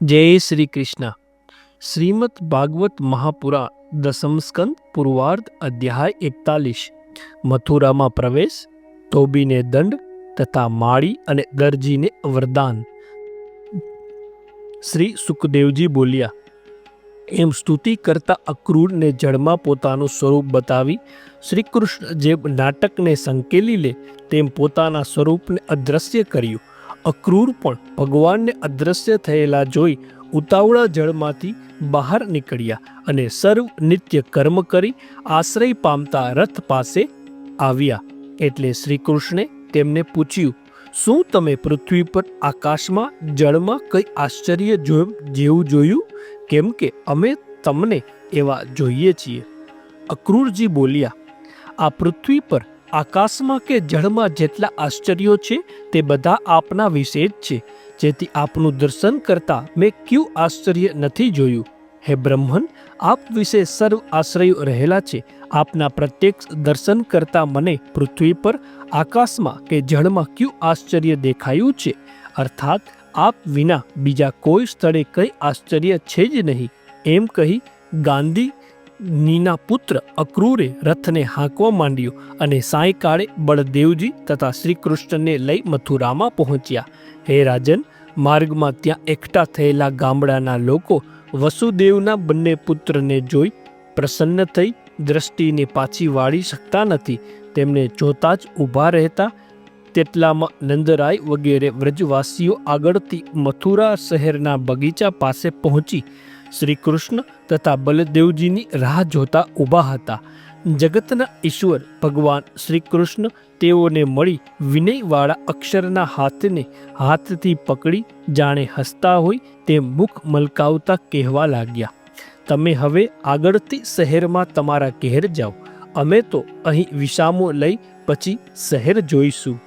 જય શ્રી કૃષ્ણ. શ્રીમદ ભાગવત મહાપુરાણ દસમ સ્કંદ, પૂર્વાર્ધ, અધ્યાય એકતાલીસ. મથુરામાં પ્રવેશ, ધોબીને દંડ તથા માળી અને દરજીને વરદાન. શ્રી સુખદેવજી બોલ્યા, એમ સ્તુતિ કરતા અક્રૂરને જળમાં પોતાનું સ્વરૂપ બતાવી શ્રી કૃષ્ણ જે નાટકને સંકેલી લે, તેમ પોતાના સ્વરૂપને અદ્રશ્ય કર્યું. અક્રૂર પણ ભગવાનને અદ્રશ્ય થયેલા જોઈ ઉતાવળા જળમાંથી બહાર નીકળ્યા અને સર્વ નિત્ય કર્મ કરી આશ્રય પામતા રથ પાસે આવ્યા. એટલે શ્રી કૃષ્ણે તેમને પૂછ્યું, શું તમે પૃથ્વી પર આકાશમાં, જળમાં કંઈ આશ્ચર્ય જેવું જોયું? કેમ કે અમે તમને એવા જોઈએ છીએ. અક્રૂરજી બોલ્યા, આ પૃથ્વી પર આકાશમાં કે જળમાં જેટલા આશ્ચર્યો છે, તે બધા આપના વિશે જ છે. જેથી આપનું દર્શન કરતા મેં ક્યું આશ્ચર્ય નથી જોયું. હે બ્રહ્મન, આપ વિશે સર્વ આશ્રયો રહેલા છે. આપના પ્રત્યક્ષ દર્શન કરતા મને પૃથ્વી પર, આકાશમાં કે જળમાં ક્યું આશ્ચર્ય દેખાયું છે? અર્થાત, આપ વિના બીજા કોઈ સ્થળે કંઈ આશ્ચર્ય છે જ નહીં. એમ કહી ગાંધી નીના પુત્ર અક્રૂરે રથને હાંકવા માંડ્યો અને સાંયકાળે બળદેવજી તથા શ્રી કૃષ્ણને લઈ મથુરામાં પહોંચ્યા. હે રાજન, માર્ગમાં ત્યાં એકઠા થયેલા ગામડાના લોકો વસુદેવના બંને પુત્રને જોઈ પ્રસન્ન થઈ, દ્રષ્ટિને પાછી વાળી શકતા નથી. તેમને જોતા જ ઊભા રહેતા તેટલામાં નંદરાય વગેરે વ્રજવાસીઓ આગળથી મથુરા શહેરના બગીચા પાસે પહોંચી શ્રી કૃષ્ણ તથા બલદેવજીની રાહ જોતા ઊભા હતા. જગતના ઈશ્વર ભગવાન શ્રી કૃષ્ણ તેઓને મળી વિનયવાળા અક્ષરના હાથને હાથથી પકડી, જાણે હસતા હોય તે મુખ મલકાવતા કહેવા લાગ્યા, તમે હવે આગળથી શહેરમાં તમારા ઘેર જાઓ, અમે તો અહીં વિસામો લઈ પછી શહેર જોઈશું.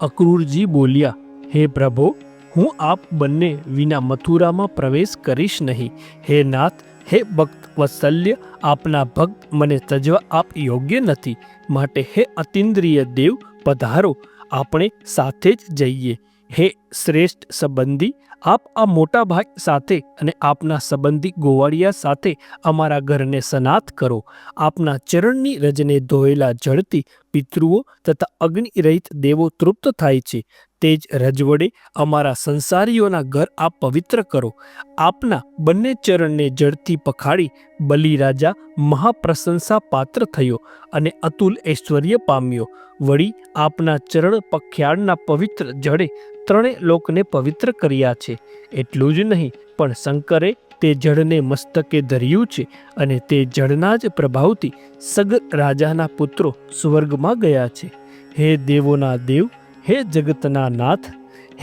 અક્રૂરજી બોલ્યા, હે પ્રભો હું આપ બંને વિના મથુરામાં પ્રવેશ કરીશ નહીં. હે નાથ, હે ભક્ત, વત્સલ્ય, આપના ભક્ત મને તજવા આપ યોગ્ય નથી. માટે હે અતિન્દ્રિય દેવ, પધારો, આપણે સાથે જ જઈએ. હે શ્રેષ્ઠ સંબંધી આપ આ મોટા ભાઈ સાથે અને આપના સંબંધી ગોવાળિયા સાથે અમારા ઘરને સનાથ કરો. આપના ચરણની રજને ધોયેલા જળથી પિતૃઓ તથા અગ્નિરહિત દેવો તૃપ્ત થાય છે. તે જ રજવડે અમારા સંસારીઓના ઘર આપ પવિત્ર કરો. આપના બંને ચરણને જળથી પખાડી બલિરાજા મહાપ્રશંસા પાત્ર થયો અને અતુલ ઐશ્વર્ય પામ્યો. વળી આપના ચરણ પખ્યાળના પવિત્ર જળે ત્રણે લોકને પવિત્ર કર્યા છે. એટલું જ નહીં, પણ શંકરે તે જળને મસ્તકે ધર્યું છે અને તે જળના જ પ્રભાવથી સગ રાજાના પુત્રો સ્વર્ગમાં ગયા છે. હે દેવોના દેવ, હે જગતના નાથ,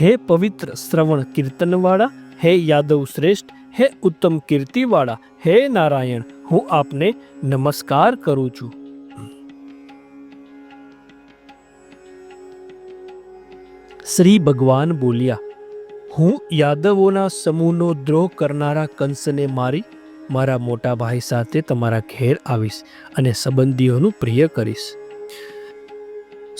હે પવિત્ર શ્રવણ કીર્તનવાળા, હે યાદવ શ્રેષ્ઠ, હે ઉત્તમ કીર્તિવાળા, હે નારાયણ, હું આપને નમસ્કાર કરું છું. શ્રી ભગવાન બોલ્યા, હું યાદવોના સમૂહનો દ્રોહ કરનારા કંસને મારી, મારા મોટા ભાઈ સાથે તમારા ઘેર આવીશ અને સંબંધીઓનું પ્રિય કરીશ.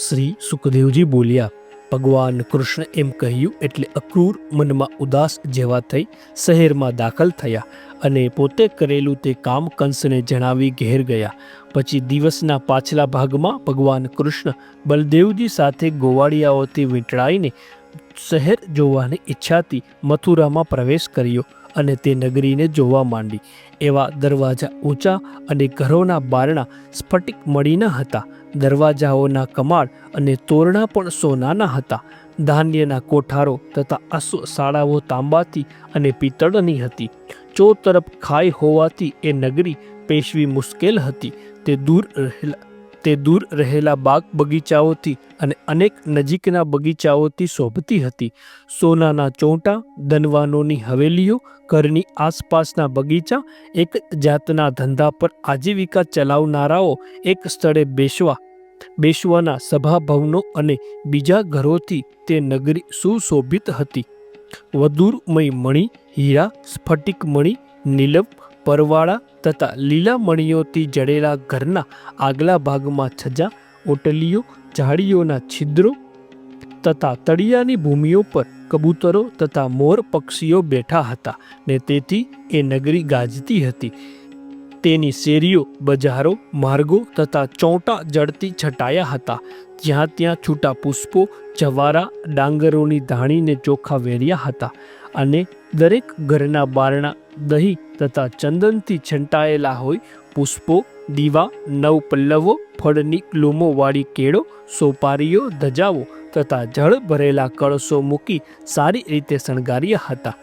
શ્રી સુખદેવજી બોલ્યા, ભગવાન કૃષ્ણ એમ કહ્યું એટલે અક્રૂર મનમાં ઉદાસ જેવા થઈ શહેરમાં દાખલ થયા અને પોતે કરેલું તે કામ કંસને જણાવી ઘેર ગયા. પછી દિવસના પાછલા ભાગમાં ભગવાન કૃષ્ણ બલદેવજી સાથે ગોવાળિયાઓથી વીંટળાઈને શહેર જોવાની ઈચ્છાથી મથુરામાં પ્રવેશ કર્યો અને તે નગરીને જોવા માંડી. એવા દરવાજા ઊંચા અને ઘરોના બારણા સ્ફટિક મળીના હતા. દરવાજાઓના કમાળ અને તોરણા પણ સોનાના હતા. ધાન્યના કોઠારો તથા અશ્વ શાળાઓ તાંબાથી અને પિત્તળની હતી. ચો તરફ ખાઈ હોવાથી એ નગરી પેશવી મુશ્કેલ હતી. તે દૂર રહેલા, તે દૂર રહેલા બાગ બગીચાઓથી અને અનેક નજીકના બગીચાઓથી શોભતી હતી. સોનાના ચોંટા, દનવાનોની હવેલીઓ, ઘરની આસપાસના બગીચા, એક જાતના ધંધા પર આજીવિકા ચલાવનારાઓ એક સ્થળે બેસવા, બેસવાના સભાભવનો અને બીજા ઘરોથી તે નગરી સુશોભિત હતી. વધુરમય મણી, હીરા, સ્ફટિક મણી, નીલમ, પરવાળા તથા લીલા મણીઓથી જડેલા ઘરના આગલા ભાગમાં છજા, ઓટલીઓ, ઝાડીઓના છિદ્રો તથા તળિયાની ભૂમિઓ પર કબૂતરો તથા મોર પક્ષીઓ બેઠા હતા ને તેથી એ નગરી ગાજતી હતી. તેની શેરીઓ, બજારો, માર્ગો તથા ચોંટા જળથી છટાયા હતા. જ્યાં ત્યાં છૂટા પુષ્પો, જવારા, ડાંગરોની ધાણીને ચોખા વેર્યા હતા અને દરેક ઘરના બારણા દહીં તથા ચંદનથી છંટાયેલા હોય પુષ્પો, દીવા નવ પલ્લવો ફળની લૂમોવાળી કેળો, સોપારીઓ ધજાવો તથા જળ ભરેલા કળશો મૂકી સારી રીતે શણગાર્યા હતા.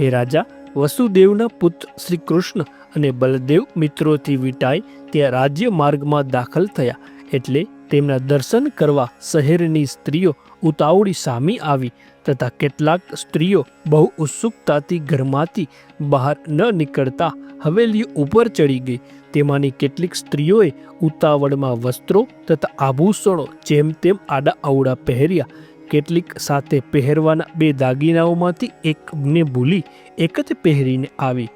હે રાજા વસુદેવના પુત્ર શ્રી કૃષ્ણ અને બલદેવ મિત્રોથી વિટાઈ ત્યાં રાજ્ય માર્ગમાં દાખલ થયા એટલે તેમના દર્શન કરવા શહેરની સ્ત્રીઓ ઉતાવળી સામી આવી તથા કેટલાક સ્ત્રીઓ બહુ ઉત્સુકતાથી ઘરમાંથી બહાર ન નીકળતા હવેલીઓ ઉપર ચડી ગઈ. તેમાંની કેટલીક સ્ત્રીઓએ ઉતાવળમાં વસ્ત્રો તથા આભૂષણો જેમ તેમ આડા અવડા પહેર્યા. કેટલીક સાથે પહેરવાના બે દાગીનાઓમાંથી એકને ભૂલી એક જ પહેરીને આવી.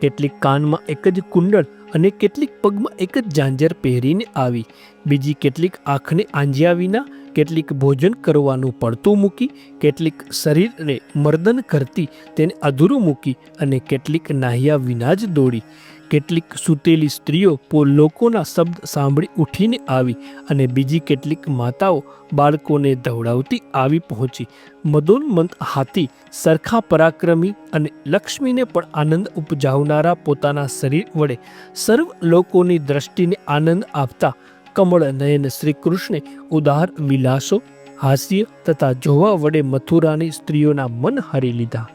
કેટલીક કાનમાં એક જ કુંડળ અને કેટલીક પગમાં એક જ ઝાંઝર પહેરીને આવી. બીજી કેટલીક આંખને આંજ્યા વિના કેટલીક ભોજન કરવાનું પડતું મૂકી, કેટલીક શરીરને મર્દન કરતી તેને અધૂરું મૂકી અને કેટલીક નાહ્યા વિના જ દોડી. કેટલીક સૂતેલી સ્ત્રીઓ પો લોકોના શબ્દ સાંભળી ઉઠીને આવી અને બીજી કેટલીક માતાઓ બાળકોને દોડાવતી આવી પહોંચી. મદોન્મંત હાથી સરખા પરાક્રમી અને લક્ષ્મીને પણ આનંદ ઉપજાવનારા પોતાના શરીર વડે સર્વ લોકોની દ્રષ્ટિને આનંદ આપતા કમળ નયન શ્રી કૃષ્ણે ઉદાર વિલાસો, હાસ્ય તથા જોવા વડે મથુરાની સ્ત્રીઓના મન હરી લીધા.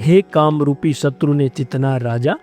હે કામરૂપી શત્રુને જીતનાર રાજા?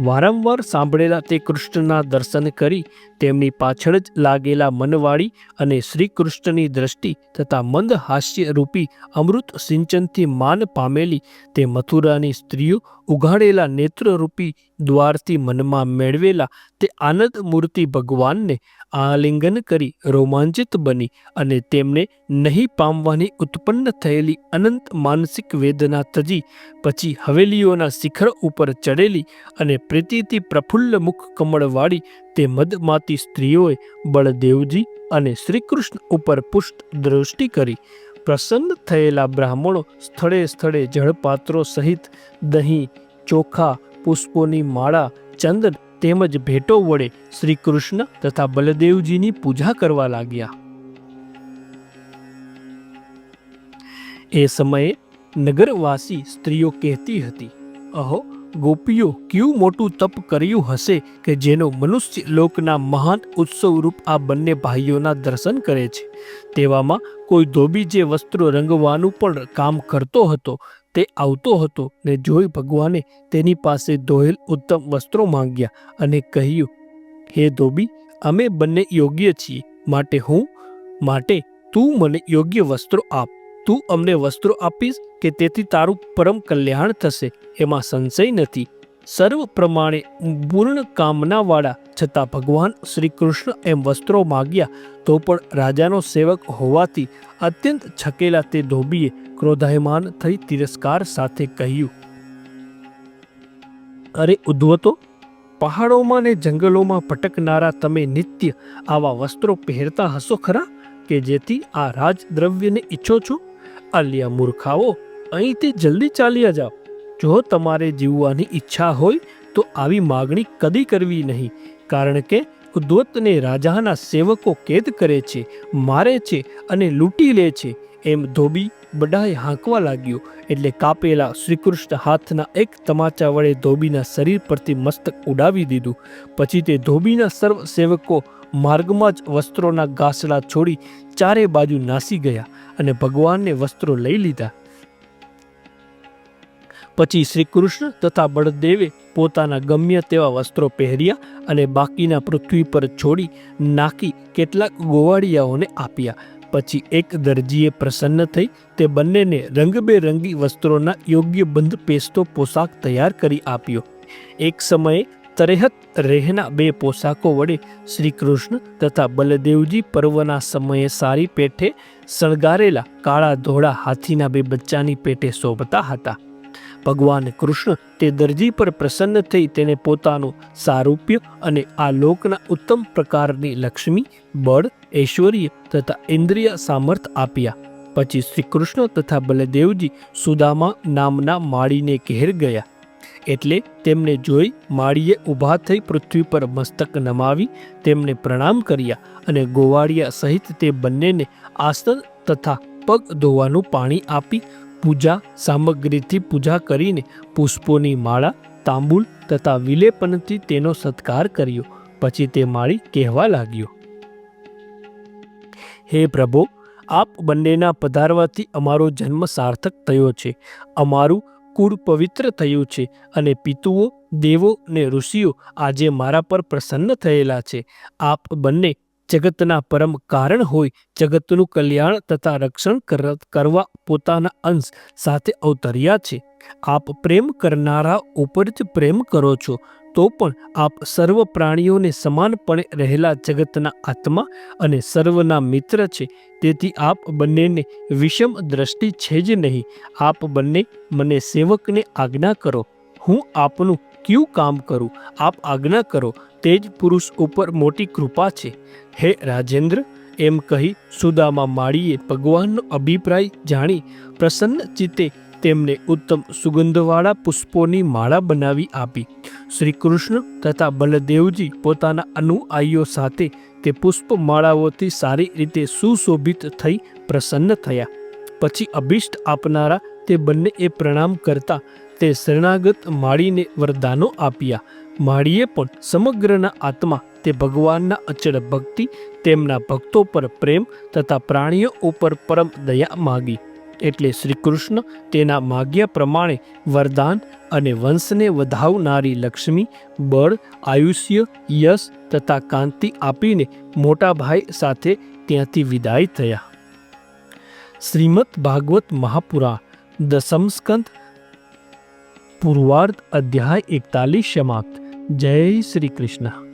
વારંવાર સાંભળેલા તે કૃષ્ણના દર્શન કરી તેમની પાછળ જ લાગેલા મનવાળી અને શ્રી કૃષ્ણની દ્રષ્ટિ તથા મંદ હાસ્ય રૂપી અમૃત સિંચનથી માન પામેલી તે મથુરાની સ્ત્રીઓ ઉઘાડેલા નેત્રરૂપી દ્વારથી મનમાં મેળવેલા તે આનંદ મૂર્તિ ભગવાનને આલિંગન કરી રોમાંચિત બની અને તેમને નહીં પામવાની ઉત્પન્ન થયેલી અનંત માનસિક વેદના તજી પછી હવેલીઓના શિખર ઉપર ચડેલી અને પ્રીતિથી પ્રફુલ્લ મુખ કમળવાળી તે મદમાતી સ્ત્રીઓએ બળદેવજી અને શ્રીકૃષ્ણ ઉપર પુષ્ટ દૃષ્ટિ કરી. પ્રસન્ન થયેલા બ્રાહ્મણો સ્થળે સ્થળે જળપાત્રો સહિત દહીં, ચોખા પુષ્પોની માળા ચંદન તેમજ ભેટો વડે શ્રી કૃષ્ણ તથા બલદેવજીની પૂજા કરવા લાગ્યા. એ સમયે નગરવાસી સ્ત્રીઓ કહેતી હતી, અહો, ગોપીઓ કેવું મોટું તપ કર્યું હશે કે જેનો મનુષ્ય લોકના મહાન ઉત્સવરૂપ આ બંને ભાઈઓના દર્શન કરે છે? તેવામાં કોઈ ધોબી જે વસ્ત્રો રંગવાનું પણ કામ કરતો હતો તે આવતો હતો ને જોઈ ભગવાને તેની પાસે ધોયેલ ઉત્તમ વસ્ત્રો માંગ્યા અને કહ્યું, હે ધોબી, અમે બંને યોગ્ય છીએ. માટે હું, માટે તું મને યોગ્ય વસ્ત્રો આપ. તું અમને વસ્ત્રો આપીશ કે તેથી તારું પરમ કલ્યાણ થશે. એમાં સંશય નથી. સર્વ પ્રમાણે પૂર્ણ કામનાવાળા છતાં ભગવાન શ્રી કૃષ્ણ એમ વસ્ત્રો માગ્યા તો પણ રાજાનો સેવક હોવાથી અત્યંત છકેલા તે ધોબીએ ક્રોધાયમાન થઈ તિરસ્કાર સાથે કહ્યું, અરે ઉદ્વતો પહાડોમાં ને જંગલોમાં ભટકનારા તમે નિત્ય આવા વસ્ત્રો પહેરતા હશો ખરા? કે જેથી આ રાજદ્રવ્યને ઈચ્છો છો? અલ્યા મૂર્ખાઓ અહીંથી જલ્દી ચાલ્યા જાઓ. જો તમારે જીવવાની ઈચ્છા હોય તો આવી માગણી કદી કરવી નહીં, કારણ કે ઉદ્વતને રાજાના સેવકો કેદ કરે છે, મારે છે અને લૂંટી લે છે. એમ ધોબી બડાએ હાંકવા લાગ્યો, એટલે કાપેલા શ્રીકૃષ્ણ હાથના એક તમાચા વડે ધોબીના શરીર પરથી મસ્તક ઉડાવી દીધું. પછી તે ધોબીના સર્વ સેવકો માર્ગમાં જ વસ્ત્રોના ગાસડા છોડી ચારે બાજુ નાસી ગયા અને ભગવાનને વસ્ત્રો લઈ લીધા. પછી શ્રી કૃષ્ણ તથા બળદેવે પોતાના ગમ્ય તેવા વસ્ત્રો પહેર્યા અને બાકીના પૃથ્વી પર છોડી નાખી કેટલાક ગોવાળિયાઓને આપ્યા. પછી એક દરજીએ પ્રસન્ન થઈ તે બંનેને રંગબેરંગી વસ્ત્રોના યોગ્ય બંધ પેસ્તો પોશાક તૈયાર કરી આપ્યો. એક સમયે તરેહત રહેના બે પોશાકો વડે શ્રી કૃષ્ણ તથા બલદેવજી પર્વના સમયે સારી પેઠે શણગારેલા કાળા ધોળા હાથીના બે બચ્ચાની પેટે શોભતા હતા. ભગવાન કૃષ્ણ તે દરજી પર પ્રસન્ન થઈ તેને પોતાનું સારૂપ્ય અને આ લોકના ઉત્તમ પ્રકારની લક્ષ્મી, બળ, ઐશ્વર્ય તથા ઇન્દ્રિય સામર્થ આપ્યા. પછી શ્રી કૃષ્ણ તથા બલદેવજી સુદામા નામના માળીને ઘેર ગયા. એટલે તેમને જોઈ માળીએ ઊભા થઈ પૃથ્વી પર મસ્તક નમાવી, તેમને પ્રણામ કર્યા અને ગોવાળિયા સહિત તે બંનેને આસન તથા પગ ધોવાનું પાણી આપી પૂજા સામગ્રીથી પૂજા કરીને પુષ્પોની માળા, તાંબુલ તથા વિલેપનથી તેનો સત્કાર કર્યો. પછી તે માળી કહેવા લાગ્યો. હે પ્રભો, આપ બંનેના પધારવાથી અમારો જન્મ સાર્થક થયો છે. અમારું કુળ પવિત્ર થયું છે અને પિતુઓ, દેવો ને ઋષિઓ આજે મારા પર પ્રસન્ન થયેલા છે. આપ બંને જગતના પરમ કારણ હોય, જગતનું કલ્યાણ તથા રક્ષણ કર- કરવા પોતાના અંશ સાથે અવતર્યા છે. આપ પ્રેમ કરનારા ઉપર જ પ્રેમ કરો છો, તો પણ આપ સર્વ પ્રાણીઓને સમાનપણે રહેલા જગતના આત્મા અને સર્વના મિત્ર છે. તેથી આપ બંનેને વિષમ દ્રષ્ટિ છે જ નહીં. આપ બંને મને સેવકને આજ્ઞા કરો. હું આપનું કયું કામ કરું? આપ આજ્ઞા કરો. તે જ પુરુષ ઉપર મોટી કૃપા છે. હે રાજેન્દ્ર, એમ કહી સુદામા માળીએ ભગવાનનો અભિપ્રાય જાણી પ્રસન્ન ચિત્તે તેમને ઉત્તમ સુગંધવાળા પુષ્પોની માળા બનાવી આપી. શ્રી કૃષ્ણ તથા બલદેવજી પોતાના અનુયાયીઓ સાથે તે પુષ્પમાળાઓથી સારી રીતે સુશોભિત થઈ પ્રસન્ન થયા. પછી અભિષ્ટ આપનારા તે બંને એ પ્રણામ કરતા તે શરણાગત માળીને વરદાનો આપ્યા. માળીએ પણ સમગ્રના આત્મા તે ભગવાનના અચળ ભક્તિ, તેમના ભક્તો પર પ્રેમ તથા પ્રાણીઓ ઉપર પરમ દયા માગી. એટલે શ્રી કૃષ્ણ તેના માગ્યા પ્રમાણે વરદાન અને વંશને વધાવનારી લક્ષ્મી, બળ, આયુષ્ય, યશ તથા કાંતિ આપીને મોટા ભાઈ સાથે ત્યાંથી વિદાય થયા. શ્રીમદ ભાગવત મહાપુરાણ, દસમ સ્કંદ, પૂર્વાર્ધ અધ્યાય એકતાલીસ સમાપ્ત. જય શ્રી કૃષ્ણ.